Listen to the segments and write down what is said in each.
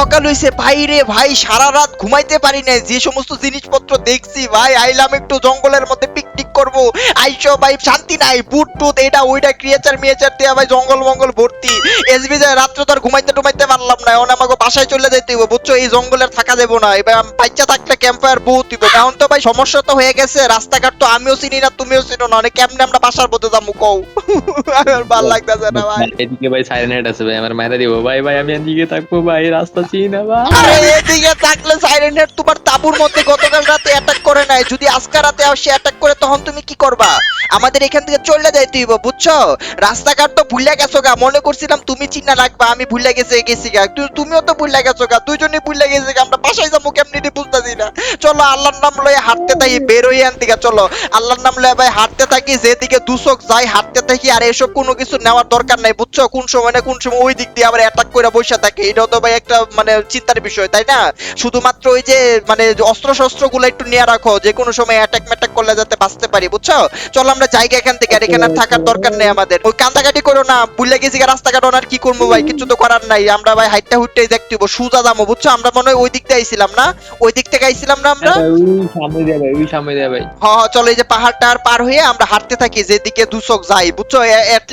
সকাল হয়েছে ভাই রে ভাই, সারা রাত ঘুমাইতে পারি নাই। যে সমস্ত জিনিসপত্র দেখছি, ভাই, আইলাম একটু জঙ্গলের মধ্যে। করব। আইসো ভাই শান্তি নাই বুট টুট এটা ওইটা ক্রিয়েচার মিয়েচার দিয়ে ভাই জঙ্গল মঙ্গল ভর্তি। এসবি যায় রাত্রে তো আর ঘুমাইতে টুমাইতে পারলাম না এখন আমাকে বাসায় চলে যেতে হইব বুঝছ? এই জঙ্গলের থাকা দেবো না এবার বাচ্চা থাকলে ক্যাম্পায়ার বহুত দিব এখন তো ভাই সমস্যা তো হয়ে গেছে রাস্তাঘাট তো আমিও চিনি না তুমিও চিনো না অনেক কেমনে আমরা বাসার মধ্যে যাব কও? আমার ভালো লাগতেছে না ভাই। এদিকে ভাই সাইরেন হেড আছে ভাই আমার মায়েরা দিব। ভাই ভাই আমি এদিকে থাকব ভাই রাস্তা চিনি না ভাই। আরে এদিকে থাকলে সাইরেন হেড তোমার তাবুর মধ্যে গতকাল রাতে অ্যাটাক করে নাই যদি আজকে রাতে সে অ্যাটাক করে তখন তুমি কি করবা? আমাদের এখান থেকে চলে যাইতে হইব বুঝছ? রাস্তাঘাট তো ভুলে গেছো গা। মনে করছিলাম তুমি চিন্তা রাখবা, আমি ভুলে গেছি গেছি গা। তুমিও তো ভুলে গেছো গা। দুজনেই ভুলে গেছি গা। আমরা বাসায় যাব কেমনি বুঝতেছি না। চলো, আল্লাহর নাম লয়ে হাঁটতে থাকি বের হই আন দিকে চলো, আল্লাহর নাম লয়ে ভাই হাঁটতে থাকি, যেদিকে দুশক যাই হাঁটতে থাকি। আর এসব কোনো কিছু নেওয়ার দরকার নাই, বুঝছ? কোন সময় না কোন সময় ওই দিক দিয়ে আবার অ্যাটাক করে বসে থাকে। এটাও তো ভাই একটা মানে চিন্তার বিষয়, তাই না? শুধুমাত্র ওই যে মানে অস্ত্র শস্ত্রগুলো একটু নিয়ে রাখো। যে কোনো সময় অ্যাটাক ম্যাটাক করলে যাতে বাঁচতে পারি বুঝছ? চলো আমরা জায়গা এখান থেকে আর এখানে থাকার দরকার নেই আমাদের। ওই কান্দাকাটি করো না ভুলে গেছি রাস্তাঘাট আর কি করব ভাই কিছু তো করার নাই। আমরা ভাই হাইটটা হুইটটাই দেখতে হইবো সুজা দামো বুঝছ? আমরা মনে হয় ওই দিক দিয়ে আইছিলাম না? ওই দিক থেকে আইছিলাম না আমরা? ভাই, ওই সামনে দিয়ে ভাই ওই সামনে দিয়ে ভাই হ হ, চলো এই যে পাহাড়টা আর পার হয়ে আমরা হাঁটতে থাকি যেদিকে দুশক যাই বুঝছ?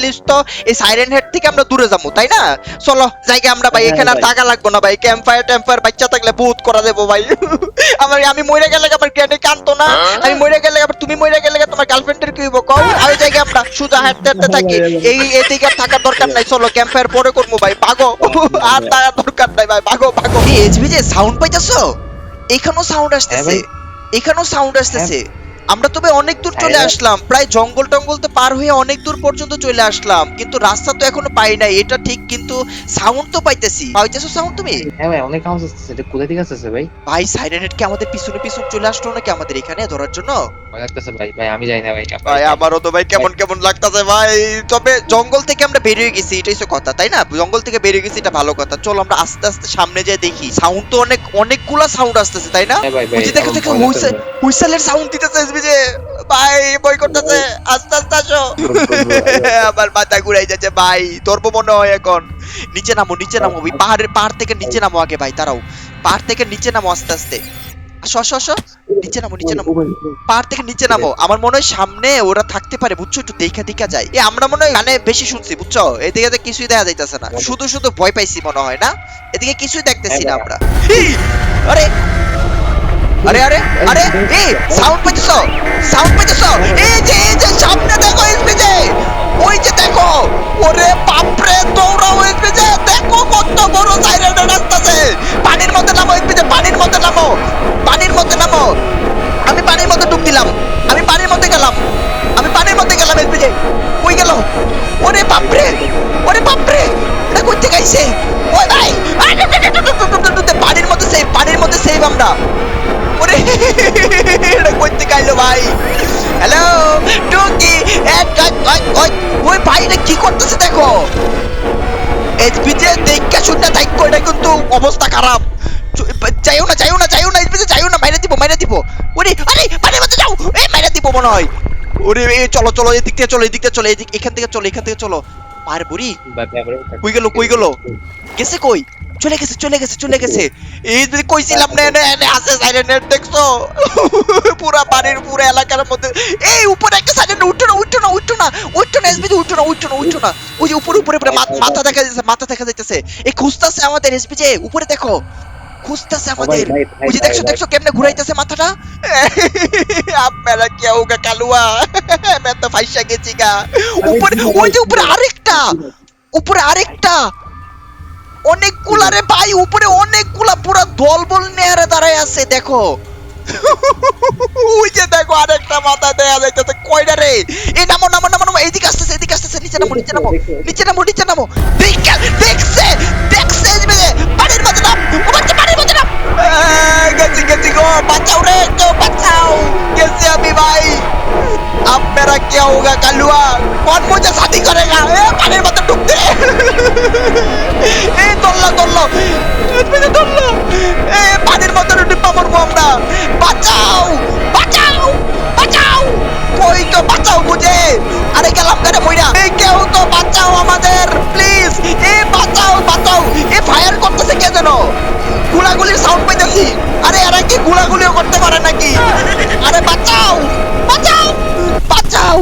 লিস্ট তো এই সাইরেন হেড থেকে আমরা দূরে যাব তাই না? চলো জায়গা আমরা ভাই হ্যাঁ, এখানে আর টাকা লাগবো না ভাই ক্যাম্প ফায়ার ট্যাম্প ফায়ার বাচ্চা থাকলে বহুত করা দেবো ভাই। আমার আমি মরে গেলে আমার গ্রেনে কানতো না। আমি মরে গেলে আবার তুমি মরে গেলে তোমার গার্লফ্রেন্ডের কি হইব? কও আর ওই জায়গায় আমরা সুজা হাঁটতে হাঁটতে থাকি। এই এদিকে আর থাকার দরকার নাই চলো ক্যাম্প ফায়ার পরে করব ভাই। ভাগো আর তার দরকার নাই ভাই ভাগো ভাগো। এই যে সাউন্ড পাইতাছো? এখানেও সাউন্ড আসতেছে। এখানেও সাউন্ড আসতেছে। আমরা তবে অনেক দূর চলে হ্যাঁ। আসলাম প্রায় জঙ্গল টঙ্গল তো পার হয়ে অনেক দূর পর্যন্ত চলে আসলাম কিন্তু রাস্তা তো এখনও পাই নাই এটা ঠিক কিন্তু সাউন্ড তো পাইতেছি। পাইতেছো সাউন্ড তুমি? হ্যাঁ ভাই অনেক আওয়াজ আসতেছে এটা কোথা থেকে আসতেছে ভাই? ভাই সাইরেন হেড কি আমাদের পিছনে পিছনে চলে আসলো নাকি আমাদের এখানে ধরার জন্য? লাগতেছে ভাই ভাই আমি যাই না ভাই ভাই আমারও তো ভাই কেমন কেমন লাগতাছে ভাই। তবে জঙ্গল থেকে আমরা বেরিয়ে গেছি এটাই তো কথা তাই না? জঙ্গল থেকে বেরিয়ে গেছি এটা ভালো কথা। চলো আমরা আস্তে আস্তে সামনে যেয়ে দেখি। সাউন্ড তো অনেক অনেকগুলা সাউন্ড আসতেছে তাই না? হ্যাঁ ভাই ভাই ওই যে দেখো দেখো হুইসেল হুইসেলের সাউন্ড দিতেছে যে ভাই বই করতেছে আস্তে আস্তে আসো। আমার মাথা ঘুরাই যাচ্ছে ভাই ধরবো মনে হয় এখন নিচে নামো নিচে নামো ওই পাহাড়ের পাহাড় থেকে নিচে নামো আগে ভাই তারাও পাহাড় থেকে নিচে নামো আস্তে আস্তে। আসো আসো আসো। নিচে নামো নিচে নামো। পাহাড় থেকে নিচে নামো। আমার মনে হয় সামনে ওরা থাকতে পারে বুঝছ? একটু দেখা দেখা যায়। এ আমরা মনে হয় গানে বেশি শুনছি বুঝছ? এদিকে তো কিছুই দেখা যাইতেছে না। শুধু শুধু ভয় পাইছি মনে হয় না? এদিকে কিছুই দেখতেছি না আমরা। আরে! আরে আরে আরে এই সাউন্ড পেতেছো সাউন্ড পেতেছো এই যে এই যে সামনে দেখো এসপিজে ওই যে দেখো ওরে বাপরে দৌড়াও এসপিজে দেখো কত বড় সাইরেন রাস্তাছে পানির মধ্যে নামো এসপিজে পানির মধ্যে নামো পানির মধ্যে নামো আমি পানির মধ্যে ডুব দিলাম আমি পানির মধ্যে গেলাম আমি পানির মধ্যে গেলাম এসপিজে কই গেল ওরে বাপরে ওরে বাপরে এটা কই থেকে আইছে ওই ভাই পানির মধ্যে সেভ পানির মধ্যে সেভ আমরা ওরে এটা কই থেকে ভাই। হ্যালো টুকি এক এক এক ওই ওই ভাইটা কি করতেছে দেখো? এসপিজে দেখা শুনতে থাকো এটা কিন্তু অবস্থা খারাপ। চু- যাইও না যাইও না যাইও না, এসপিজে যাইও না মাইরা দিব মাইরা দিব। ওরে যাও। মাইরা দিব মনে হয়। ওরে চলো চলো, এদিক থেকে চলো, এদিক থেকে চলো, এদিক, এখান থেকে চলো, এখান থেকে চলো। আর বুড়ি কই গেল কই গেল? গেছে কই? চলে গেছে চলে গেছে চলে গেছে। এই যে কইছিলাম না এনে আছে সাইডে নেট দেখছ? পুরা বাড়ির পুরো এলাকার মধ্যে। এই উপরে একটা সাইডে উঠো না উঠো না উঠো না। উঠো না এসবি উঠো না উঠো না উঠো না। ওই যে উপরে উপরে মাথা দেখা যাচ্ছে মাথা দেখা যাইতেছে। এই খুঁজতাছে আমাদের এসবি যে উপরে দেখো। খুঁজতাছে আমাদের। ওই যে দেখছ দেখছ কেমনে ঘুরাইতেছে মাথাটা? আপনারা কে হোগা কালুয়া? मैं तो ফাইসা গেছি গা। উপরে ওই যে উপরে আরেকটা। উপরে আরেকটা। অনেকগুলা রে ভাই উপরে অনেকগুলা পুরো দলবল নেহারে দাঁড়ায় আছে দেখো। ওই যে দেখো আরেকটা মাথা দেয়া যাইতেছে কয়টা রে? এই নামো নামো নামো নামো এইদিকে আসতেছে এদিকে আসতেছে নিচে নামো নিচে নামো নিচে নামো নিচে নামো। দেখছে দেখছে গেছি গেছি গো বাঁচাও রে কেউ বাঁচাও গেছি আমি ভাই আপনারা কে হোগা কালুয়া কোন মুঝে শাদি করেগা এ পানির মধ্যে ডুবতে এই ধরলো ধরলো ধরলো এ পানির মধ্যে ডুবা মরবো আমরা বাঁচাও বাঁচাও বাঁচাও কই তো বাঁচাও বুঝে আরে গেলাম কেন মইরা এই কেউ তো বাঁচাও আমাদের প্লিজ এ বাঁচাও বাঁচাও এ ফায়ার করতেছে কে জানো গুলাগুলির সাউন্ড পাইতেছি। আরে এরা কি গুলাগুলিও করতে পারে নাকি? আরে বাঁচাও! বাঁচাও! বাঁচাও!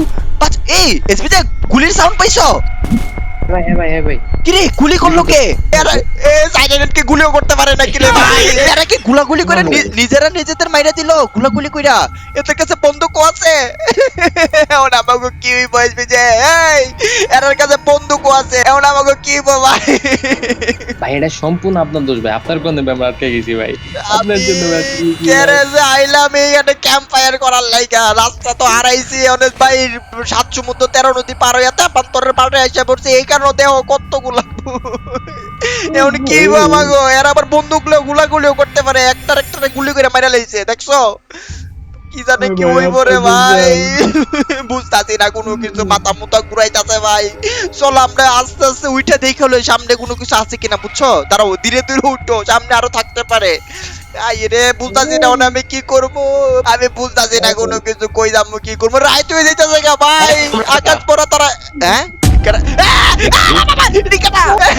এই এসবিতে গুলির সাউন্ড পাইছো? ভাই হ্যাঁ ভাই হ্যাঁ ভাই। কিরে গুলি করল কে? এরা এ সাইলেন্টকে গুলিও করতে পারে না কিরে ভাই? এরা কি গুলাগুলি করে নিজেরা নিজেদের মাইরা দিল? গুলাগুলি কইরা? এদের কাছে বন্দুকও আছে। এখন আমাকে কি বসবি যে? এই এরার কাছে বন্দুকও আছে। এখন আমাকে কি ভাই? ভাই এটা সম্পূর্ণ আপনার দোষ ভাই। আপনার কোন আমরা আটকে গেছি ভাই? আপনার জন্য কেরে যে আইলাম এইখানে ক্যাম্প ফায়ার করার লাইগা। রাস্তা তো হারাইছি অনেক ভাই সাত সমুদ্র তেরো নদী পার হইয়া তেপান্তরের পাড়ে এসে পড়ছে। এই কারণে দেহ কতগুলা এখন কি হইবো আমাগো? এরা আবার গুলাগুলিও করতে পারে। একটার একটারে গুলি করে মাইরা লাইছে দেখছ? কি জানে কি হইব রে ভাই বুঝতাছি না কোনো কিছু মাথা ঘুরাইতাছে ভাই। চলো আমরা আস্তে আস্তে উইঠা দেখে হলো সামনে কোনো কিছু আছে কিনা বুঝছ? দাঁড়াও ধীরে ধীরে উঠো সামনে আরও থাকতে পারে। আই রে বুঝতাছি না আমি কি করব? আমি বুঝতাছি না কোনো কিছু কই যাব কি করব? রাইত হয়ে যাইতেছে গা ভাই। আকাশ পড়া তারা হ্যাঁ?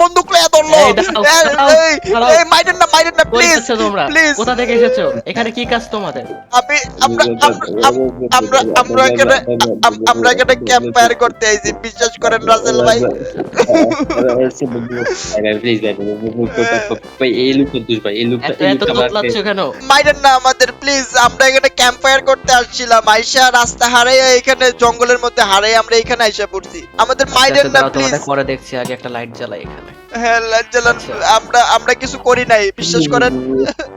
বন্দুক লইয়া ধরলো এই এই, মাইরেন না মাইরেন না প্লিজ তোমরা? কোথা থেকে এসেছ? এখানে কি কাজ তোমাদের? আমি আমরা আমরা আমরা এখানে আমরা এখানে ক্যাম্প ফায়ার করতে আইছি বিশ্বাস করেন রাসেল ভাই। মাইরেন না আমাদের প্লিজ আমরা এখানে ক্যাম্প ফায়ার করতে আসছিলাম আইসা রাস্তা হারাইয়া এখানে জঙ্গলের মধ্যে হারাই আমরা এখানে আইসা পড়ছি। আমাদের মাইরেন আচ্ছা, না প্লিজ দেখছি আগে একটা লাইট জ্বালাই এখানে। হ্যাঁ লজ্জালান আচ্ছা। আমরা আমরা কিছু করি নাই বিশ্বাস করেন?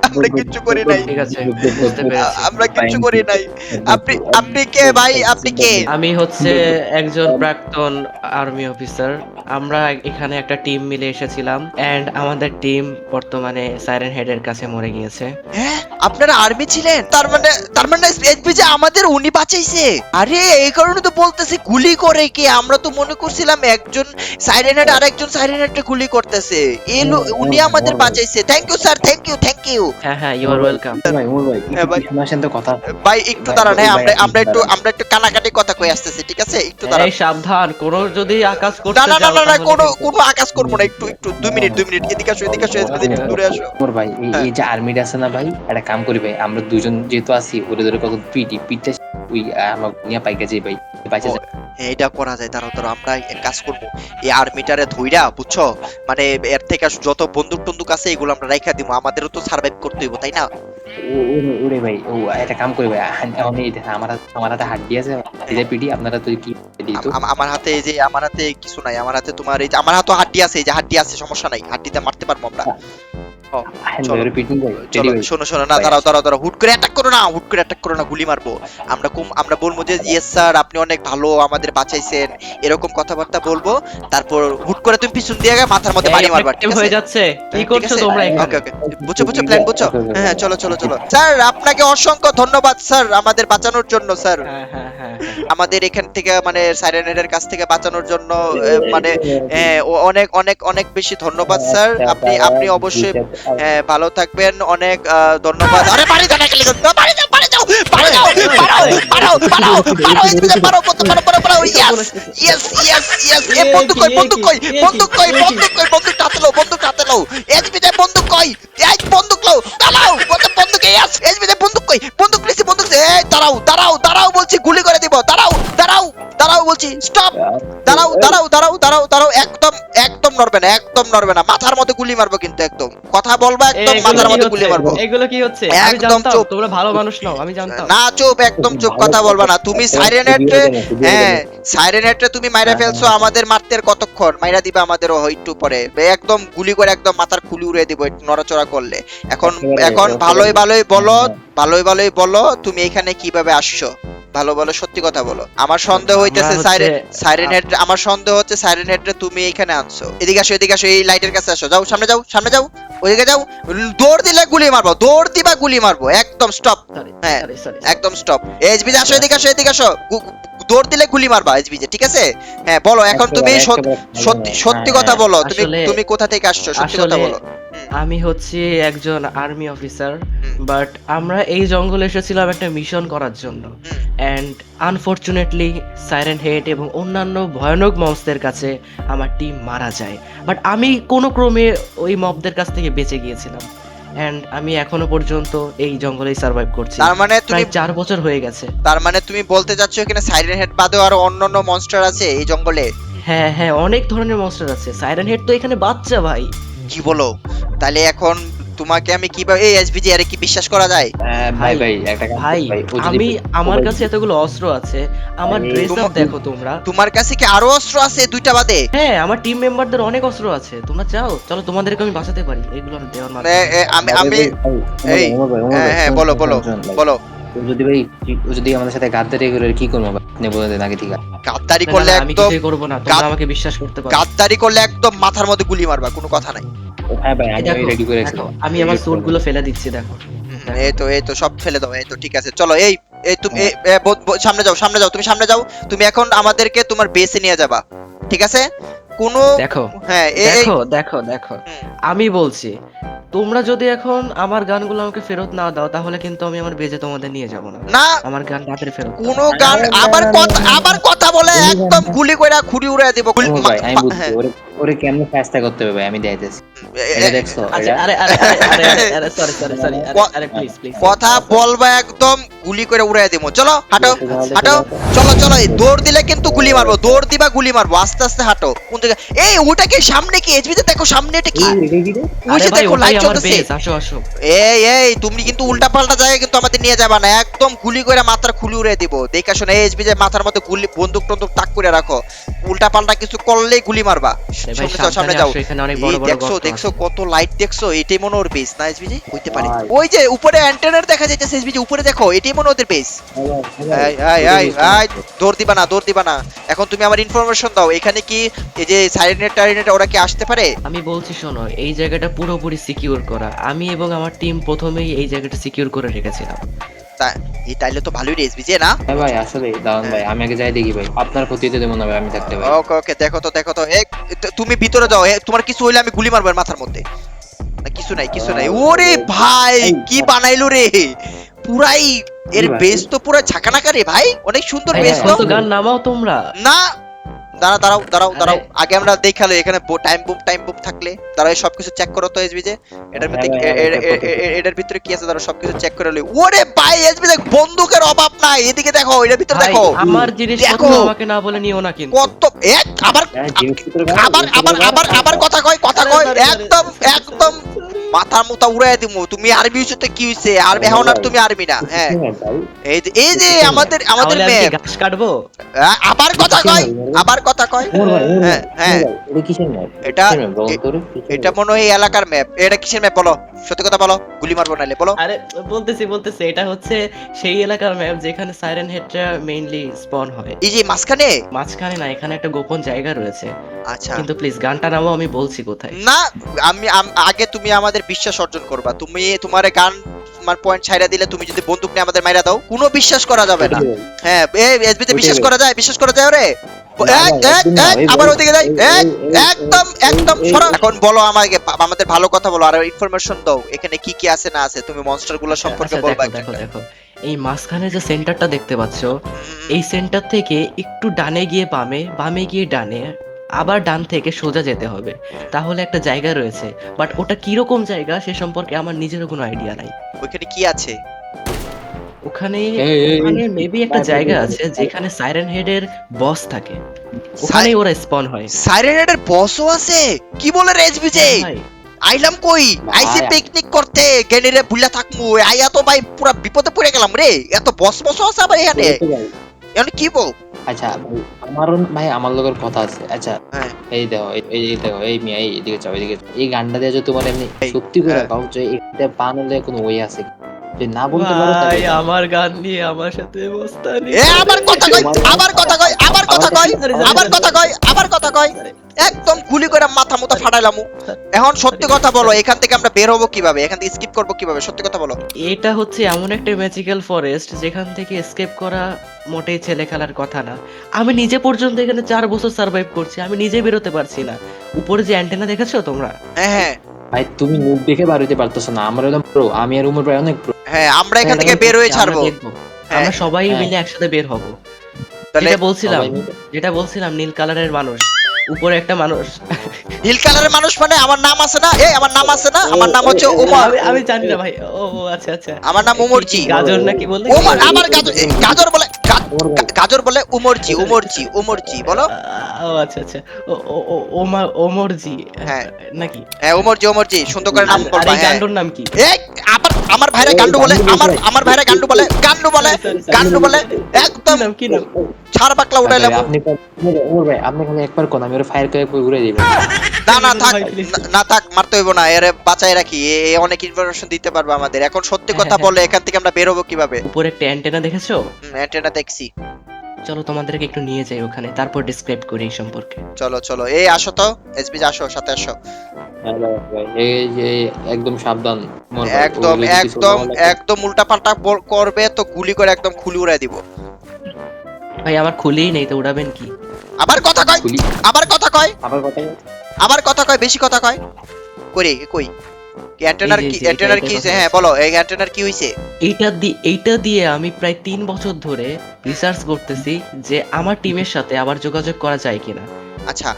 আমরা কিচ্ছু করি নাই। ঠিক আছে বুঝতে পেরেছি আমরা কিচ্ছু করি নাই। আপনি আপনি কে ভাই? আপনি কে? আমি হচ্ছে একজন প্রাক্তন আর্মি অফিসার আমরা এখানে একটা টিম মিলে এসেছিলাম এন্ড আমাদের টিম বর্তমানে সাইরেন হেডের কাছে মরে গিয়েছে। হ্যাঁ আপনারা আর্মি ছিলেন? তার মানে তার মানে এসপি যে আমাদের উনি বাঁচাইছে? আরে এই কারণে তো বলতেছে গুলি করে কে? আমরা তো মনে করছিলাম একজন সাইরেনেট আর একজন সাইরেনেটে গুলি করতেছে। এই উনি আমাদের বাঁচাইছে। Thank you sir thank you thank you হ্যাঁ হ্যাঁ ইউ আর ওয়েলকাম ভাই ওর ভাই হ্যাঁ, আসেন তো কথা ভাই একটু দাঁড়ান হ্যাঁ আমরা আমরা একটু আমরা একটু কানাকাটি কথা কই আসতেছি ঠিক আছে? একটু দাঁড়ান। এই সাবধান কোন যদি আকাশ করতে না না না না না তাহলে কোনো আকাশ করব না একটু একটু দুই মিনিট দুই মিনিট। এদিকে আসো এদিকে আসো এদিকে একটু দূরে আসো। ওর ভাই এই- হ্যাঁ। যে আর্মিটা আছে না ভাই একটা কাম করি ভাই আমরা দুজন যেহেতু আছি ওরে ধরে কত পিটি পিটটা ওই আমার নিয়ে পাইকা যাই ভাই পাইছে হ্যাঁ, এটা করা যায় দাঁড়াও দাঁড়াও আমরা এক কাজ করব। এই আর্মিটারে ধইরা, বুঝছ? মানে এর থেকে যত বন্দুক টন্দুক আছে, এগুলো আমরা রাইখা দিব আমাদেরও তো সার্ভাইভ করতে হইব, তাই না? ওরে ভাই ও একটা কাম করি ভাই এখন এই আমার আমার হাতে এই যে পিটি আপনারা তো কি আমার হাতে এই যে আমার হাতে কিছু নাই আমার হাতে তোমার এই যে আমার হাতে হাড্ডি আছে এই যে হাড্ডি আছে সমস্যা নাই হাড্ডিতে মারতে পারব আমরা। হ্যাঁ, শোনো শোনো না দাঁড়াও দাঁড়াও দাঁড়াও হুট করে অ্যাটাক করো না হুট করে অ্যাটাক করো না গুলি মারবো। আমরা কম আমরা বলব যে ইয়েস স্যার আপনি অনেক ভালো আমাদের বাঁচাইছেন এরকম কথাবার্তা বলব তারপর হুট করে তুমি পিছন দিয়ে গিয়ে মাথার মধ্যে বাড়ি মারবা ঠিক হয়ে যাচ্ছে কি করছ তোমরা ওকে ওকে বুঝছ বুঝছ প্ল্যান বুঝছ। হ্যাঁ চলো চলো চলো স্যার আপনাকে অসংখ্য ধন্যবাদ স্যার আমাদের বাঁচানোর জন্য স্যার হ্যাঁ হ্যাঁ হ্যাঁ আমাদের এখান থেকে মানে সাইরেনের কাছ থেকে বাঁচানোর জন্য এ, মানে হ্যাঁ, অনেক অনেক অনেক বেশি ধন্যবাদ স্যার আপনি আপনি অবশ্যই হ্যাঁ, ভালো থাকবেন অনেক ধন্যবাদ আরে বাড়ি যাও বাড়ি যাও বাড়ি যাও বাড়ি যাও পারো এই দিকে পারো পারো পারো পারো পারো ইয়েস ইয়েস ইয়েস ইয়েস এ বন্দুক কই বন্দুক কই বন্দুক কই বন্দুক কই লও বন্দুক হাতে লও এসবিতে বন্দুক কই এই বন্দুক লও দাঁড়াও বন্ধ বন্দুক ইয়েস এসবিতে বন্দুক কই? বন্দুক লিসি বন্দুক এই দাঁড়াও দাঁড়াও দাঁড়াও বলছি গুলি করে দিব। দাঁড়াও দাঁড়াও দাঁড়াও বলছি স্টপ দাঁড়াও দাঁড়াও দাঁড়াও দাঁড়াও দাঁড়াও একদম একদম নড়বে না একদম নড়বে না। মাথার মধ্যে গুলি মারবো কিন্তু একদম। কথা বলবা একদম মাথার মধ্যে গুলি মারবো। এগুলো কি হচ্ছে? আমি জানতাম তোমরা ভালো মানুষ নাও আমি জানতাম। না চুপ একদম চুপ কথা বলবা না। তুমি সাইরেনেট হ্যাঁ সাইরেনেটে তুমি মাইরা ফেলছো আমাদের মারতে কতক্ষণ? মাইরা দিবা আমাদেরও একটু পরে। একদম গুলি করে একদম মাথার খুলি উড়িয়ে দিব একটু নড়াচড়া করলে। এখন এখন ভালোই ভালোই বলো ভালোই ভালোই বলো তুমি এখানে কীভাবে আসছো? ভালো বলো সত্যি কথা বলো। আমার সন্দেহ হইতেছে সাইরেন সাইরেন হেড আমার সন্দেহ হচ্ছে সাইরেন হেডরে তুমি এখানে আনছো। এদিকে আসো এদিকে আসো এই লাইটের কাছে আসো। যাও সামনে যাও সামনে যাও। ওইদিকে যাও। দৌড় দিলে গুলি মারবো দৌড় দিবা গুলি মারবো। একদম স্টপ হ্যাঁ। একদম স্টপ এইচবি আসো এদিকে আসো এদিকে আসো। দৌড় দিলে গুলি মারবা এইচবি ঠিক আছে? হ্যাঁ বলো এখন তুমি সত্যি সত্যি কথা বলো। তুমি তুমি কোথা থেকে আসছো? সত্যি কথা বলো। আমি হচ্ছি একজন আর্মি অফিসার বাট আমরা এই জঙ্গলে এসেছিলাম একটা মিশন করার জন্য। অ্যান্ড আনফরচুনেটলি সাইরেন হেড এবং অন্যান্য ভয়ানক মবসদের কাছে আমার টিম মারা যায়। বাট আমি কোনো ক্রমে ওই মবদের কাছ থেকে বেঁচে গিয়েছিলাম। এন্ড আমি এখনও পর্যন্ত এই জঙ্গলেই সার্ভাইভ করছি। তার মানে তুমি চার বছর হয়ে গেছে। তার মানে তুমি বলতে চাচ্ছ এখানে সাইরেন হেড বাদেও আরও অন্যান্য মনস্টার আছে এই জঙ্গলে? হ্যাঁ হ্যাঁ অনেক ধরনের মনস্টার আছে। সাইরেন হেড তো এখানে বাচ্চা ভাই। কি বলো? তাহলে এখন তোমাকে আমি কীভাবে এই এসবিজি আরে কি বিশ্বাস করা যায়? ভাই ভাই একটা ভাই আমি আমার কাছে এতগুলো অস্ত্র আছে আমার ড্রেস আপ দেখো তোমরা। তোমার কাছে কি আরও অস্ত্র আছে দুইটা বাদে? হ্যাঁ আমার টিম মেম্বারদের অনেক অস্ত্র আছে তোমরা চাও? চলো তোমাদেরকে আমি বাঁচাতে পারি এগুলো আমি দেওয়ার মাধ্যমে। আমি আমি এই, হ্যাঁ হ্যাঁ বলো বলো বলো। ও যদি ভাই ও যদি আমাদের সাথে গাদ্দারি করে কি করব? আপনি বলে দেন আগে ঠিক আছে গাদ্দারি করলে একদম করব না তোমরা আমাকে বিশ্বাস করতে পারো। গাদ্দারি করলে একদম মাথার মধ্যে গুলি মারবা কোনো কথা নাই। হ্যাঁ ভাই আমি রেডি করে দেখো, আমি আমারগুলো ফেলে দিচ্ছি দেখো। এই তো এই তো সব ফেলে দাও এই তো ঠিক আছে। চলো এই এই তুমি ব- সামনে যাও সামনে যাও তুমি সামনে যাও তুমি এখন আমাদেরকে তোমার বেসে নিয়ে যাবা ঠিক আছে? কোনো দেখো হ্যাঁ দেখো দেখো দেখো। আমি বলছি তোমরা যদি এখন আমার গানগুলো আমাকে ফেরত না দাও তাহলে কিন্তু আমি আমার বেজে তোমাদের নিয়ে যাব না। না আমার গান তাড়াতাড়ি ফেরত কোন গান আবার কথা আবার কথা বলে একদম গুলি কইরা খুঁড়ি উড়ায় দেব গুলি- আমি বুঝছি হ্যাঁ, ওরে কেমনে ফাস্টা করতে হবে আমি দেখাইতেছি এ- এটা এ- দেখছ? এটা? আরে আরে আরে আরে আরে আরে সরি সরি সরি ক- আরে প্লিজ প্লিজ কথা বলবা একদম গুলি করে উড়াই দিব চলো হাঁটো হাঁটো। চলো চলো এই দৌড় দিলে কিন্তু গুলি মারবো। দৌড় দিবা গুলি মারবো। আস্তে আস্তে হাঁটো। কোন এই ওটা কি সামনে কি? দেখো সামনে এটা কি? ওই যে দেখো লাইট চলতেছে। এই এই তুমি কিন্তু উল্টা পাল্টা জায়গায় কিন্তু আমাদের নিয়ে যাবা না। একদম গুলি করে মাথার খুলি উড়ে দিব। দেখা শোনা এসবি যে মাথার মধ্যে গুলি বন্দুক টন্দুক তাক করে রাখো। উল্টা পাল্টা কিছু করলেই গুলি মারবা। ভাই সামনে যাও সামনে সামনে যাও। এখানে অনেক বড় বড় দেখছ দেখছ কত লাইট দেখছ? এটাই মনে ওর বেস না এসবিজি হইতে পারে। ওই যে উপরে অ্যান্টেনার দেখা যাইতেছে এসবিজি উপরে দেখো এটাই মনে ওদের বেস এই এই এই এই দৌড় দিবা না দৌড় দিবা না। এখন তুমি আমার ইনফরমেশন দাও এখানে কি এই যে সাইরেনেট টাইরেনেট ওরা কি আসতে পারে? আমি বলছি শোনো এই জায়গাটা পুরোপুরি সিকিউর করা। আমি এবং আমার টিম প্রথমেই এই জায়গাটা সিকিউর করে রেখেছিলাম। এই তাইলে তো ভালোই এসবিজি না? হ্যাঁ ভাই আসলে ভাই আমি আগে যাই দেখি ভাই। আপনার ক্ষতিতে দেবো না ভাই আমি থাকতে ভাই ওকে ওকে দেখো তো দেখো তো তুমি ভিতরে যাও তোমার কিছু হইলে আমি গুলি মারবো মাথার মধ্যে। না, কিছু নাই কিছু নাই। ওরে ভাই কি বানাইলো রে? পুরাই এর বেস তো পুরো ঝাঁকানাকা রে ভাই অনেক সুন্দর বেস তো। তো গান নামাও তোমরা। না দাঁড়া দাঁড়াও দাঁড়াও দাঁড়াও। আগে আমরা দেখাল এখানে টাইম বুম টাইম বুম থাকলে। দাঁড়াও এই সবকিছু চেক করো তো এসবি যে এটার ভিতরে হ্যাঁ, এ- এ- এ- এ- এ- এটার ভিতরে কি আছে? দাঁড়াও সবকিছু চেক করে লই। ওরে ভাই এসবি দেখ বন্দুকের অভাব নাই। এদিকে দেখো এটার ভিতরে দেখো। আমার দেখো। আমাকে না বলে নিও না কিন্তু। কত এক আবার হ্যাঁ, আবার আবার আবার আবার কথা কয় কথা কয়। একদম একদম মাথা মুতা উড়াই দিমু। তুমি আরবি হইছো তো কি হইছে? আর এখন আর তুমি আরবি না। হ্যাঁ। হ্যাঁ, এই যে এই যে আমাদের আমাদের ম্যাপ ঘাস কাটবো? আবার কথা কয়। আবার কথা কয়। হ্যাঁ, হ্যাঁ। এটা কিসের ম্যাপ? এটা মনে হয় এলাকার ম্যাপ এটা কিসের ম্যাপ বলো? সত্যি কথা বলো। গুলি মারবো নাইলে বলো। আরে বলতেছি বলতেছি। এটা হচ্ছে সেই এলাকার ম্যাপ যেখানে সাইরেন হেডটা মেইনলি স্পন হয়। এই যে মাঝখানে? মাঝখানে না এখানে একটা গোপন জায়গা রয়েছে। আচ্ছা। কিন্তু প্লিজ গানটা নামাও আমি বলছি কোথায়। না আমি আগে তুমি আমাদের বিশ্বাস অর্জন করবা। তুমি তোমার গান তোমার পয়েন্ট ছাইরা দিলে তুমি যদি বন্দুক নিয়ে আমাদের মাইরা দাও কোনো বিশ্বাস করা যাবে না। হ্যাঁ এই এসবিতে ওইটাই বিশ্বাস করা যায়? বিশ্বাস করা যায় রে আবার ওদিকে যাই। একদম একদম এখন বলো আমাকে আমাদের ভালো কথা বলো আর ইনফরমেশন দাও। এখানে কি কি আছে না আছে তুমি মনস্টারগুলো সম্পর্কে আচ্ছা, বলবা দেখো দেখো এই মাঝখানে যে সেন্টারটা দেখতে পাচ্ছ এই সেন্টার থেকে একটু ডানে গিয়ে বামে বামে গিয়ে ডানে আবার ডান থেকে সোজা যেতে হবে। তাহলে একটা জায়গা রয়েছে। বাট ওটা কীরকম জায়গা সে সম্পর্কে আমার নিজেরও কোনো আইডিয়া নাই। ওইখানে কি আছে? ওখানে ওখানে মেবি একটা জায়গা আছে যেখানে সাইরেন হেডের বস থাকে। ওখানেই ওরা স্পন হয়। সাইরেনেটের বসও আছে? কি বলে রে এসবিজে ভাই, আইলাম কই। আইসি পিকনিক করতে গেনিরে ভুলা থাকমু। আইয়া তো ভাই পুরা বিপদে পড়ে গেলাম রে। এত বস বস আছে আবার এখানে। এখন কি বল আচ্ছা ভাই, আমারও ভাই আমার লোকের কথা আছে আচ্ছা হ্যাঁ। এই দেখো এই এই দেখো এই মিয়া এই এদিকে যাও এদিকে এই গানটা দিয়ে যে তোমার এমনি সত্যি করে হ্যাঁ। কাউ যে এটা বানালে কোনো ওই আছে না বলতে পারো ভাই আমার গান নিয়ে আমার সাথে এ আবার কথা কই আবার কথা কই আবার কথা কই আবার কথা কই আবার কথা কই একদম গুলি করে মাথা মুতা ফাটাইলামু এখন সত্যি কথা বলো এখান থেকে আমরা বের হব কীভাবে? এখান থেকে স্কিপ করব কীভাবে? সত্যি কথা বলো। এটা হচ্ছে এমন একটা ম্যাজিক্যাল ফরেস্ট যেখান থেকে এসকেপ করা মোটেই ছেলে খেলার কথা না। আমি নিজে পর্যন্ত এখানে চার বছর সার্ভাইভ করছি আমি নিজে বেরোতে পারছি না। উপরে যে অ্যান্টেনা দেখেছ তোমরা? হ্যাঁ হ্যাঁ। ভাই তুমি মুখ দেখে বার হইতে পারতেছো না। আমার একদম প্রো আমি আর উমর ভাই অনেক প্রো হ্যাঁ আমরা এখান থেকে বের হয়ে ছাড়বো। হ্যাঁ, আমরা সবাই হ্যাঁ। মিলে একসাথে বের হব। তাহলে যেটা বলছিলাম যেটা বলছিলাম নীল কালারের মানুষ। উপরে একটা মানুষ। হিল কালারের মানুষ মানে আমার নাম আছে না? এই আমার নাম আছে না? আমার নাম হচ্ছে ওমর আমি জানি না ভাই। ও আচ্ছা আচ্ছা। আমার নাম উমরজি। গাজর নাকি বললে ওমর আমার গাজর গাজর বলে গাজর বলে উমরজি উমরজি উমরজি বলো। ও আচ্ছা আচ্ছা। ও ও ও ওমা ওমরজি। হ্যাঁ। নাকি? হ্যাঁ উমরজি উমরজি সুন্দর করে নাম বলবা হ্যাঁ। গান্ডুর নাম কি? এই আবার আমার ভাইরা গান্ডু বলে আমার আমার ভাইরা গান্ডু বলে গান্ডু বলে. গান্ডু বলে একদম নাম কি নাম? ছাড় বাকলা উঠাইলাম আপনি ওমর ভাই আপনি খালি একবার কোন আমি ওর ফায়ার করে ঘুরে দিবেন না না থাক না- থাক মারতে হইব না এর বাঁচাই রাখি এ অনেক ইনফরমেশন দিতে পারবে আমাদের। এখন সত্যি কথা হ্যাঁ, বলে এখান থেকে আমরা বের হব কীভাবে? উপরে একটা অ্যান্টেনা দেখেছ? অ্যান্টেনা দেখছি। চলো তোমাদেরকে একটু নিয়ে যাই ওখানে তারপর ডিসক্রাইব করি এই সম্পর্কে। চলো চলো এই আসো তো এসবি আসো সাথে আসো। এই যে একদম সাবধান একদম একদম একদম উল্টা পাল্টা করবে তো গুলি করে একদম খুলি উড়াই দিব। ভাই আমার খুলেই নেই তো উড়াবেন কি? আবার কথা কয় আবার কথা কয়। আবার কথা আবার কথা কয় বেশি কথা কয়? করি কই? অ্যান্টেনার কি অ্যান্টেনার কি হ্যাঁ বলো এই অ্যান্টেনার কি হইছে? এইটা দি এইটা দিয়ে আমি প্রায় তিন বছর ধরে রিসার্চ করতেছি যে আমার টিমের সাথে আবার যোগাযোগ করা যায় কিনা। আচ্ছা।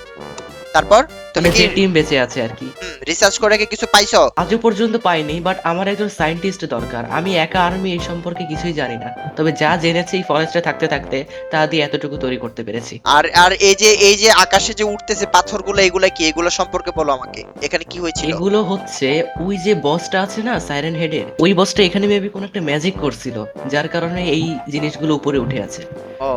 তারপর? তুমি কি টিম বেঁচে আছে আর কি। রিসার্চ করে কি কিছু পাইছো? আজও পর্যন্ত পাইনি বাট আমার একজন সায়েন্টিস্ট দরকার। আমি একা আর্মি এই সম্পর্কে কিছুই জানি না। তবে যা জেনেছি এই ফরেস্টে থাকতে থাকতে তা দিয়ে এতটুকু তৈরি করতে পেরেছি। আর আর এই যে এই যে আকাশে যে উঠতেছে পাথরগুলো এগুলা কি? এগুলো সম্পর্কে বলো আমাকে। এখানে কি হয়েছিল? এগুলো হচ্ছে ওই যে বসটা আছে না সাইরেন হেডের ওই বসটা এখানে মেবি কোন একটা ম্যাজিক করছিল যার কারণে এই জিনিসগুলো উপরে উঠে আছে। ও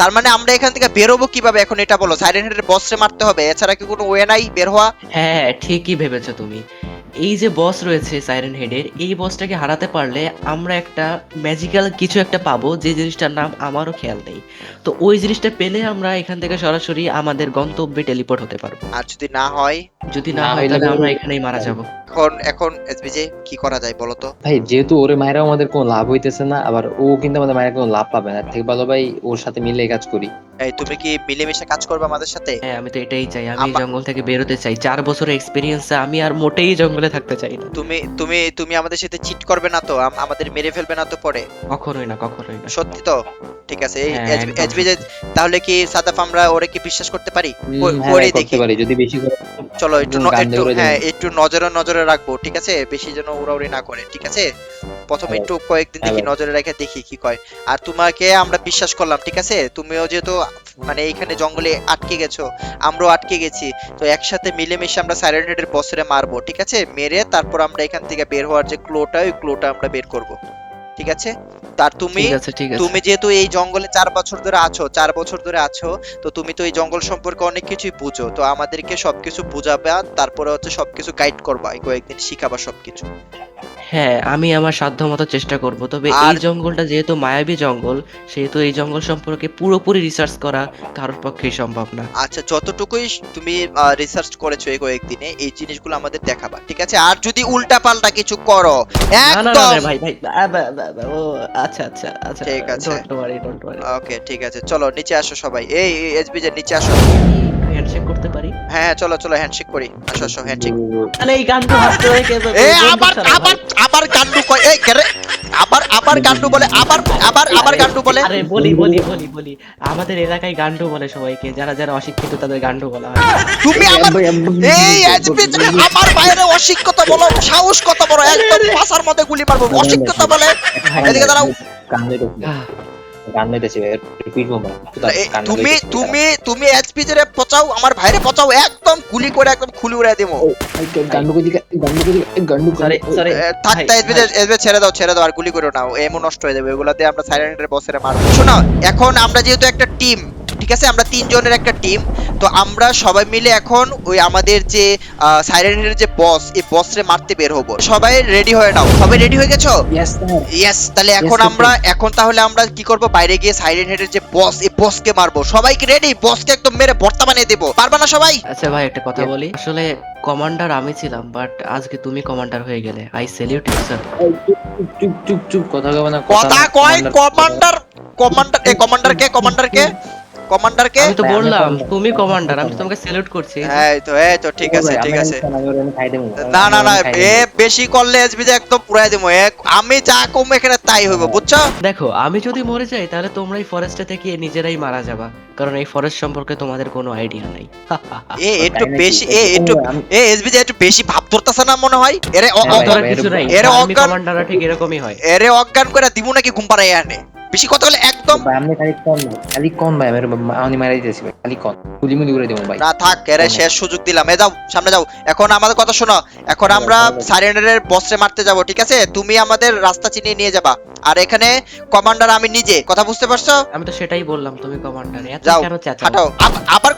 তার মানে আমরা এখান থেকে বেরোবো কীভাবে? এখন এটা বলো সাইরেন হেডের বসরে মারতে হবে? এছাড়া কি কোনো ওয়ে নাই বের হওয়া? হ্যাঁ ঠিকই ভেবেছো তুমি। এই যে বস রয়েছে সাইরেন হেডের এই বসটাকে হারাতে পারলে আমরা একটা ম্যাজিক্যাল কিছু একটা পাবো যে জিনিসটার নাম আমারও খেয়াল নেই। তো ওই জিনিসটা পেলে আমরা এখান থেকে সরাসরি আমাদের গন্তব্যে টেলিপোর্ট হতে পারব। আর যদি না হয়? যদি না না হয় তাহলে আমরা এখানেই মারা যাব। এখন এখন এসবিজে কি করা যায় বলো তো? ভাই, যেহেতু ওরে মায়েরাও আমাদের কোনো লাভ হইতেছে না, আবার ও কিন্তু আমাদের মায়ের কোনো লাভ পাবে না। থেকে ভালো, ভাই, ওর সাথে মিলে কাজ করি। এই তুমি কি মিলেমিশে কাজ করবে আমাদের সাথে? হ্যাঁ আমি তো এটাই চাই। আমি জঙ্গল থেকে বেরোতে চাই। চার বছরের এক্সপিরিয়েন্সে আমি আর মোটেই জঙ্গলে থাকতে চাই না। তুমি তুমি তুমি আমাদের সাথে চিট করবে না তো? আমাদের মেরে ফেলবে না তো পরে? কখনোই না কখনোই না। সত্যি তো? ঠিক আছে। এই হ্যাঁ, একদম। তাহলে কি সাদাফ আমরা ওরে কি বিশ্বাস করতে পারি? হ্যাঁ ভাই, দেখি। পারি। যদি বেশি করে চলো একটু একটু হ্যাঁ একটু নজরে নজরে রাখব ঠিক আছে? বেশি যেন উড়াউড়ি না করে ঠিক আছে? প্রথমে হ্যাঁ। একটু কয়েকদিন দেখি। নজরে রেখে দেখি কি কয়। আর তোমাকে আমরা বিশ্বাস করলাম ঠিক আছে? তুমিও যেহেতু মানে এইখানে জঙ্গলে আটকে গেছো আমরাও আটকে গেছি। তো একসাথে মিলেমিশে আমরা সাইরেন্টের বসরে মারবো ঠিক আছে? মেরে তারপর আমরা এখান থেকে বের হওয়ার যে ক্লোটা ওই ক্লোটা আমরা বের করব ঠিক আছে? তার তুমি তুমি যেহেতু এই জঙ্গলে চার বছর ধরে আছো চার বছর ধরে আছো তো তুমি তো এই জঙ্গল সম্পর্কে অনেক কিছুই বুঝো তো আমাদেরকে সবকিছু বুঝাবা তারপরে হচ্ছে সবকিছু গাইড করবা কয়েকদিন শিখাবা সবকিছু। হ্যাঁ আমি আমার সাধ্য মতো চেষ্টা করব। তবে এই আর- জঙ্গলটা যেহেতু মায়াবী জঙ্গল সেহেতু এই জঙ্গল সম্পর্কে পুরোপুরি রিসার্চ করা কারোর পক্ষেই সম্ভব না। আচ্ছা যতটুকুই তুমি রিসার্চ করেছ এই কয়েকদিনে এই জিনিসগুলো আমাদের দেখাবা ঠিক আছে? আর যদি উল্টা পাল্টা কিছু করো না না না একদম না, ভাই ভাই আ, বা, বা, বা, ও আচ্ছা আচ্ছা আচ্ছা ঠিক আছে। ডোন্ট ওয়ারি ডোন্ট ওয়ারি ওকে ঠিক আছে চলো নিচে আসো সবাই। এই এসবি যে নিচে আসো। হ্যান্ডশেক করতে পারি? হ্যাঁ চলো চলো হ্যান্ডশেক করি। আসো আসো হ্যান্ডশেক তাহলে এই গানটা হাসতে হয় কে এ আবার আবার আবার গান্ডু কয় এই কেরে আবার আবার গান্ডু বলে আবার আবার আবার গান্ডু বলে। আরে বলি বলি বলি বলি। আমাদের এলাকায় গান্ডু বলে সবাইকে যারা যারা অশিক্ষিত তাদের গান্ডু বলা হয়। তুমি আমার এই এসবি আমার বাইরে অশিক্ষিত বলো সাহস কত বড় একদম পাশার মধ্যে গুলি মারবো অশিক্ষিত বলে। এদিকে দাঁড়াও। তুমি তুমি এসপি রে পচাও আমার ভাইরে পচাও একদম গুলি করে একদম খুলি উড়াই দেবো। গান্ডু কই দিকে গান্ডু দিকে গান্ডু সরি সরি। থাক তাই ছেড়ে দাও ছেড়ে দাও আর গুলি করো না এমন নষ্ট হয়ে যাবে এগুলাতে আমরা সাইলেন্টের বসেরে মারবো শোনো এখন আমরা যেহেতু একটা টিম ঠিক আছে? আমরা তিনজনের একটা টিম তো আমরা সবাই মিলে এখন ওই আমাদের যে সাইলেন্টের যে বস এই বসরে মারতে বের হব। সবাই রেডি হয়ে নাও। সবাই রেডি হয়ে গেছো? ইয়েস তাহলে এখন আমরা এখন তাহলে আমরা কি করব? বাইরে গিয়ে সাইলেন্ট হেডের যে বস এই বসকে মারবো। সবাইকে রেডি বসকে একদম মেরে ভর্তা বানিয়ে দেবো। পারবা না সবাই? আচ্ছা ভাই একটা কথা বলি। আসলে কমান্ডার আমি ছিলাম বাট আজকে তুমি কমান্ডার হয়ে গেলে। আই সেলিউট ইউ স্যার চুপ চুপ চুপ কথা কবে না কথা কয়? কমান্ডার কমান্ডার এ কমান্ডার কে? কমান্ডার কে? কমান্ডারকে আমি তো বললাম তুমি কমান্ডার আমি তোমাকে স্যালুট করছি। এই তো এই তো ঠিক আছে ঠিক আছে। না না না এ বেশি করলে এসবি যে একদম পুরাই দেবো। আমি যা কম এখানে তাই হইব বুঝছ? দেখো আমি যদি মরে যাই তাহলে তোমরা এই ফরেস্টে থেকে নিজেরাই মারা যাবা। কারণ এই ফরেস্ট সম্পর্কে তোমাদের কোনো আইডিয়া নাই। এ একটু বেশি এ একটু এ এসবি যে একটু বেশি ভাব ধরতেছে না মনে হয়? এরে হ্যাঁ এর অজ্ঞান- কমান্ডাররা ঠিক এরকমই হয়। এরে অজ্ঞান করে দিব নাকি ঘুম পাড়াই আনে? বেশি কথা বলে ভাই আপনি খালি কোন খালি কোন ভাই আমি আমি মারাই দিয়েছি ভাই খালি কোন। গুলিমুলি করে দেবো ভাই। না থাক এর শেষ সুযোগ দিলাম। এ যাও সামনে যাও। এখন আমাদের কথা শোনো এখন আমরা সাইরেন্ডারের বসরে মারতে যাব ঠিক আছে? তুমি আমাদের রাস্তা চিনিয়ে নিয়ে যাবা। আর এখানে কমান্ডার আমি নিজে কথা বুঝতে পারছ? আমি তো সেটাই বললাম তুমি কমান্ডার এত কেন চাচাও? আবার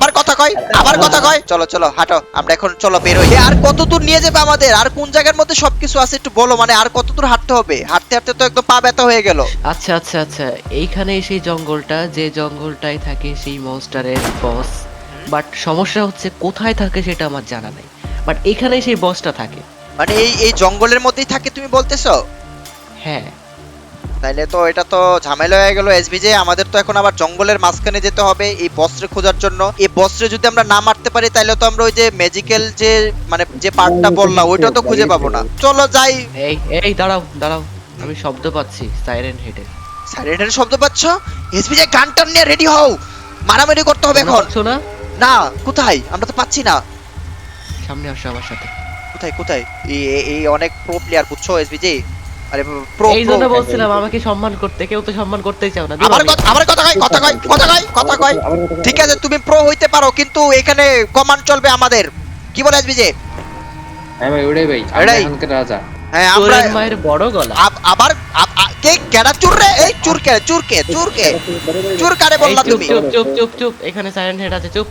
আবার কথা কয় আবার কথা কয়। চলো চলো হাঁটো আমরা এখন চলো বের হই আর কত দূর নিয়ে যাবে আমাদের? আর কোন জায়গার মধ্যে সবকিছু আছে একটু বলো মানে আর কত দূর হাঁটতে হবে? হাঁটতে হাঁটতে তো একদম পা ব্যথা হয়ে গেল। আচ্ছা আচ্ছা আচ্ছা এইখানে সেই জঙ্গলটা যে জঙ্গলটায় থাকে সেই মনস্টারের বস বাট সমস্যা হচ্ছে কোথায় থাকে সেটা আমার জানা নাই বাট এখানে সেই বসটা থাকে। মানে এই এই জঙ্গলের মধ্যেই থাকে তুমি বলতেছো? হ্যাঁ। তাইলে তো এটা তো ঝামেলা হয়ে গেল এসবি যে আমাদের তো এখন আবার জঙ্গলের মাঝখানে যেতে হবে এই বস্ত্রে খোঁজার জন্য। এই বস্ত্রে যদি আমরা না মারতে পারি তাহলে তো আমরা ওই যে ম্যাজিক্যাল যে মানে যে পার্টটা বললাম ওইটা তো খুঁজে পাবো না। চলো যাই। এই এই দাঁড়াও দাঁড়াও। আমি শব্দ পাচ্ছি সাইরেন হেডের সাইরেন্টের শব্দ পাচ্ছ? এসবি যে গান টান নিয়ে রেডি হও। মারামারি করতে হবে এখন। পাচ্ছ না। না কোথায়? আমরা তো পাচ্ছি না। সামনে আসো আমার সাথে। কোথায় কোথায়? এই অনেক প্রো প্লেয়ার বুঝছ এসবি যে আরে প্রো এই জন্য বলছিলাম আমাকে সম্মান করতে কেউ তো সম্মান করতেই চাও না দিবা আবার আমি? কথা আবার কথা কয় কথা কয় কথা কয় কথা কয় ঠিক আছে তুমি প্রো হইতে পারো কিন্তু এখানে কমান্ড চলবে আমাদের কি বলে এসবি যে হ্যাঁ ভাই ওটাই ভাই আমরা ওটাই। এখনকার রাজা হ্যাঁ আমরা মায়ের বড় গলা আবার কে কেডা চুর রে এই চুর কে চুর কে চুর কে চুর কারে বললা তুমি চুপ চুপ চুপ চুপ এখানে সাইরেন হেড আছে চুপ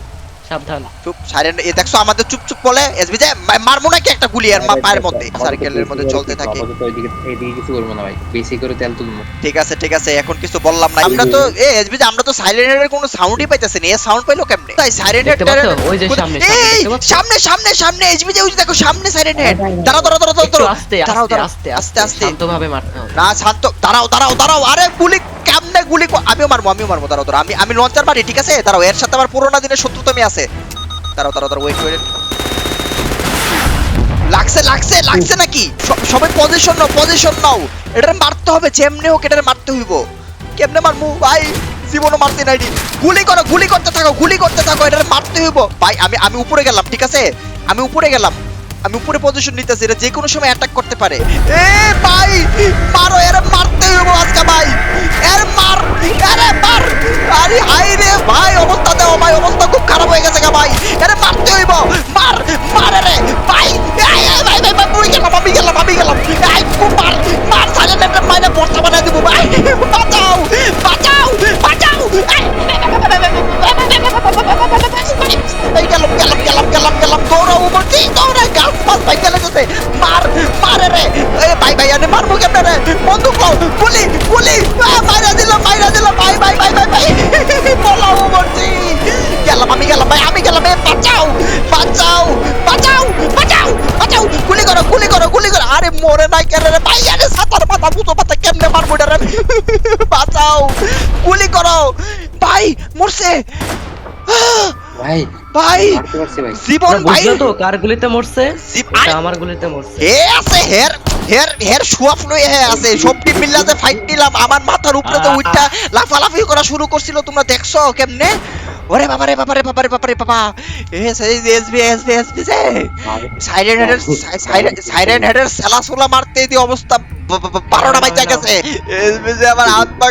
সাবধান। চুপ সাইলেন্ট এ দেখছ আমাদের চুপ চুপ বলে? এসবি যে মারমু নাকি একটা গুলি আর মা পায়ের মধ্যে? সার্কেলের মধ্যে চলতে থাকে। ওইদিকে কিছু করব না ভাই। বেশি করে তেল তুলবো। ঠিক আছে ঠিক আছে এখন কিছু বললাম না। আমরা তো এ এসবি যে আমরা তো সাইলেন্টের কোনো সাউন্ডই পাইতেছি না। এ সাউন্ড পাইলো কেমনে? তাই সাইলেন্ট দেখতে ওই যে সামনে, সামনে? সামনে সামনে সামনে এসবি যে ওই যে দেখো সামনে সাইলেন্ট হেড দাঁড়াও দাঁড়াও দাঁড়াও দাঁড়াও আস্তে আস্তে আস্তে আস্তে আস্তে শান্তভাবে হবে না শান্ত দাঁড়াও দাঁড়াও দাঁড়াও। আরে গুলি কেমনে গুলি আমিও মারবো আমিও মারবো, দাঁড়াও দাঁড়াও, আমি আমি লঞ্চার মারি ঠিক আছে? দাঁড়াও, এর সাথে আমার পুরোনো দিনের শত্রুতামি আছে। দাঁড়াও দাঁড়াও দাঁড়াও ওয়েট ওয়েট লাগছে লাগছে লাগছে নাকি? সবাই পজিশন নাও পজিশন নাও। এটার মারতে হবে, যেমনে হোক এটার মারতে হইব। কেমনে মারমু? ভাই, জীবনও মারতে নাইনি গুলি করো, গুলি করতে থাকো, গুলি করতে থাকো, এটার মারতে হইব। ভাই, আমি আমি উপরে গেলাম, ঠিক আছে? আমি উপরে গেলাম। আমি উপরে পজিশন নিতেছি এটা যে কোনো সময় অ্যাটাক করতে পারে। এ ভাই, মারো, এর মারতে হইব আজকে ভাই। এর মার আরে মার। আরে হাই রে ভাই, অবস্থা দাও ভাই, অবস্থা খুব খারাপ হয়ে গেছে গা ভাই। এর মারতে হইব। মার মার রে ভাই ভাই ভাই ভাই আমি গেলাম আমি গেলাম আমি গেলাম। এই খুব মার মার সাইলেন্টের মাইনে বর্ষা বানাই দিব, ভাই। বাঁচাও বাঁচাও বাঁচাও। গেলাম গেলাম গেলাম গেলাম গেলাম। দৌড়াও বলছি, দৌড়াই, গাছ পাস ভাই গেলে যেতে মার, মারে রে ভাই ভাই আরে মারবো কেমনে রে? বন্দুক গুলি গুলি মাইরা দিলাম মাইরা দিলাম ভাই ভাই ভাই ভাই ভাই বলাও বলছি। গেলাম আমি, গেলাম ভাই, আমি গেলাম, এ, বাঁচাও বাঁচাও বাঁচাও বাঁচাও বাঁচাও। গুলি করো গুলি করো গুলি করো। আরে মরে নাই কেন রে ভাই? আরে সাতার পাতা বুতো পাতা কেমনে মারবো রে? বাঁচাও, গুলি করো। ভাই, মরছে। ভাই। ভাই জীবন ভাই। তো কার গুলিতে মরছে? এটা আমার গুলিতে মরছে। হে আছে হের হের হের সুয়াফ লয়ে হে আছে। সবটি মিল্লা যে ফাইট নিলাম আমার মাথার উপরে তো উইটা লাফালাফি করা শুরু করছিল তোমরা দেখছ কেমনে? ওরে বাবারে বাবারে বাবারে বাবারে বাবা এ সেই এসবি এসবি এসবি যে। সাইরেন হেডের সাইরেন হেডের সেলা সুলা মারতে দি অবস্থা। বারোটা বাইচা গেছে। এসবি যে আমার হাত পা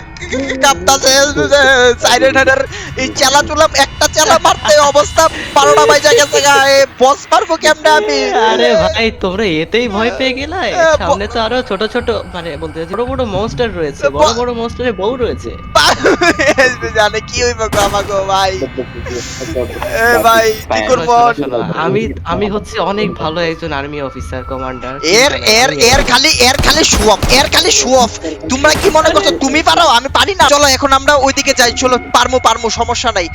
কাঁপতাছে এসবি যে। সাইরেন হেডের এই চেলা চুলাম একটা চেলা মারতে অবস্থা বারোটা গেছে গা এ বস মারবো কেমনে আমি? আরে ভাই তোমরা এতেই ভয় পেয়ে গেলে? সামনে তো আরও ছোট ছোট মানে বলতে বড় বড় মনস্টার রয়েছে বড় বড় মনস্টারের বউ রয়েছে। জানে কি হইব গো আমাগো ভাই। এ ভাই কি করব? আমি আমি হচ্ছে অনেক ভালো একজন আর্মি অফিসার কমান্ডার এর এর এর খালি এর খালি শো অফ এর খালি শো অফ তোমরা কি মনে করছ তুমি পারো? আমি পারি না। চলো এখন আমরা ওইদিকে যাই চলো পারমু পারমু সমস্যা নাই।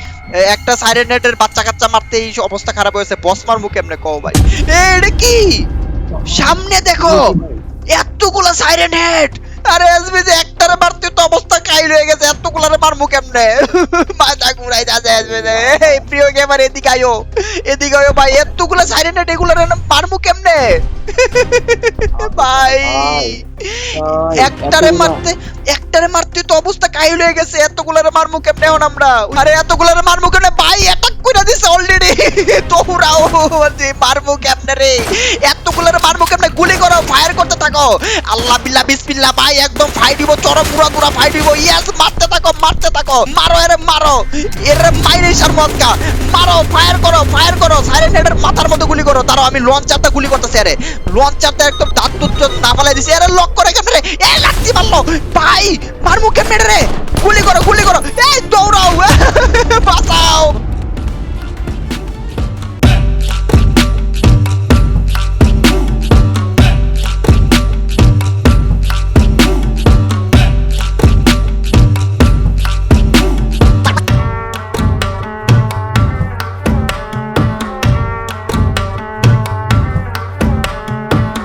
একটা সাইরেন নেটের বাচ্চা কাচ্চা মারতে এই অবস্থা খারাপ হয়েছে। বস মুখে কেমনে কও ভাই। এ, এটা কি? সামনে দেখো। এতগুলো সাইরেন হেড আরে এসবি যে একটারে মারতে তো অবস্থা কাইল হয়ে গেছে, এতগুলারে মারমু কেমনে? মাথা ঘুরাই যাচ্ছে এসবি যে। এই প্রিয় গেমার এদিকে আয়ো এদিকে আয়ো ভাই, এতগুলা সাইরেন এগুলারে মারমু কেমনে? ভাই, একটারে মারতে একটারে মারতে তো অবস্থা কাইল হয়ে গেছে, এতগুলারে মারমু কেমনে এখন আমরা? আরে এতগুলারে মারমু কেমনে? ভাই অ্যাটাক কইরা দিছে অলরেডি তোমরাও যে মারমু কেমনে রে? এতগুলারে মারমু কেমনে? গুলি করো ফায়ার করতে থাকো। আল্লাহ বিল্লাহ, বিসমিল্লাহ, ভাই, একদম ফাই দিব, চরম পুরা পুরা ফাই দিব। ইয়েস মারতে থাকো মারতে থাকো। মারো এরে মারো। এরে, মাইরে সার মারো ফায়ার করো ফায়ার করো। সাইরেন হেডের মাথার মধ্যে গুলি করো। তারও আমি লঞ্চারটা গুলি করতেছি, আরে। লঞ্চারটা একদম দাঁত দুধ না ফালাই দিছি। আরে লক করে কেমনে? রে এই লাঠি মারলো। ভাই মারমু কেমনে রে? গুলি করো গুলি করো। এই